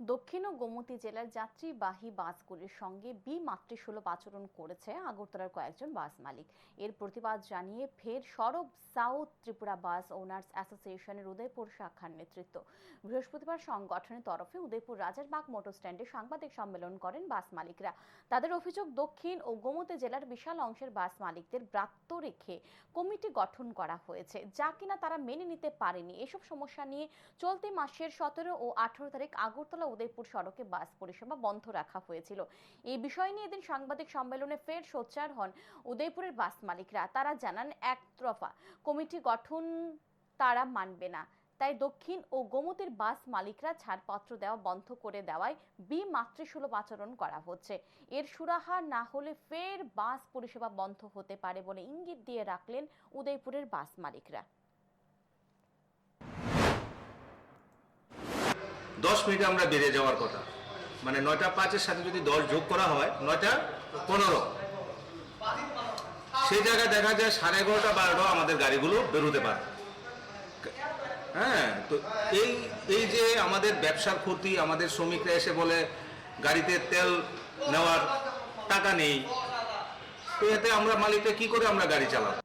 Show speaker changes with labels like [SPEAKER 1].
[SPEAKER 1] দক্ষিণ ও গোমতী জেলার যাত্রীবাহী বাসগুলির সঙ্গে বি মাতৃসুলভ আচরণ করেছে আগরতলার কয়েকজন বাস মালিক। এর প্রতিবাদ জানিয়ে ফের সরব সাউথ ত্রিপুরা বাস ওনার্স অ্যাসোসিয়েশনের উদয়পুর শাখার নেতৃত্ব। বৃহস্পতিবার সংগঠনের তরফে উদয়পুর রাজারবাগ মোটর স্ট্যান্ডে সাংবাদিক সম্মেলন করেন বাস মালিকরা। তাদের অভিযোগ, দক্ষিণ ও গোমতী জেলার বিশাল অংশের বাস মালিকদের ব্রাত্য রেখে কমিটি গঠন করা হয়েছে, যা কিনা তারা মেনে নিতে পারেনি। এসব সমস্যা নিয়ে চলতি মাসের সতেরো ও আঠারো তারিখ আগরতলা উদয়পুর সড়কে বাস পরিষেবা বন্ধ রাখা হয়েছিল। এই বিষয় নিয়ে এদিন সাংবাদিক সম্মেলনে ফের সোচ্চার হন উদয়পুরের বাস মালিকরা। তারা জানান একতরফা কমিটি গঠন তারা মানবে না। তাই দক্ষিণ ও গোমতীর বাস মালিকরা ছাড়পত্র দেওয়া বন্ধ করে দেওয়ায় বি মাতৃসুলভ আচরণ করা হচ্ছে। এর সুরাহা না হলে ফের বাস পরিষেবা বন্ধ হতে পারে বলে ইঙ্গিত দিয়ে রাখলেন উদয়পুরের বাস মালিকরা।
[SPEAKER 2] দশ মিনিটে আমরা বেড়ে যাওয়ার কথা। মানে নয়টা পাঁচের সাথে যদি দশ যোগ করা হয়, নয়টা পনেরো। সেই জায়গায় দেখা যায় সাড়ে এগারোটা, বারোটা আমাদের গাড়িগুলো বেরোতে পারে। হ্যাঁ তো এই এই যে আমাদের ব্যবসার ক্ষতি, আমাদের শ্রমিকরা এসে বলে গাড়িতে তেল নেওয়ার টাকা নেই, তো এতে আমরা মালিকরা কি করে আমরা গাড়ি চালাবো?